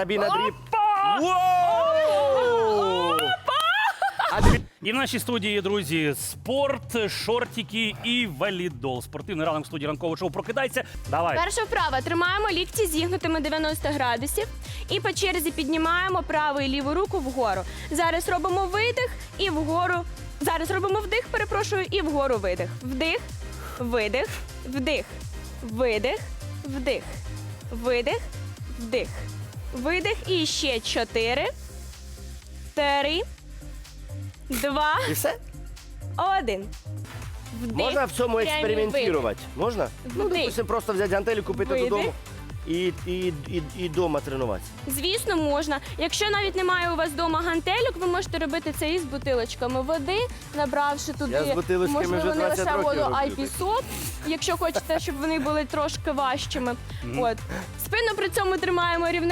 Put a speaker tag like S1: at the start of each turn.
S1: Тобі на дріб. Воу! А диві-
S2: І в нашій студії, друзі, спорт, шортики і валідол. Спортивний ранок в студії ранкового шоу прокидайся. Давай.
S3: Перша вправа. Тримаємо лікті зігнутими 90 градусів і по черзі піднімаємо праву і ліву руку вгору. Зараз робимо видих і вгору. Зараз робимо вдих, перепрошую, і вгору видих. Вдих, видих, вдих, видих, вдих, видих, вдих, видих. І ще чотири, три, два,
S1: І все?
S3: один. Вдих.
S1: Можна в цьому
S3: прямий
S1: експериментувати? Можна? Ну,
S3: Вдих.
S1: допустим, просто взяти гантелі, купити
S3: Видих.
S1: додому і, і, і, і дома тренуватися.
S3: Звісно, можна. Якщо навіть немає у вас вдома гантелюк, ви можете робити це із бутилочками води, набравши туди
S1: Я з бутилочками
S3: можливо
S1: вже
S3: не
S1: 20
S3: лише
S1: років
S3: воду, а й
S1: роблю.
S3: пісок. Якщо хочете, щоб вони були трошки важчими. От спину при цьому тримаємо рівненько.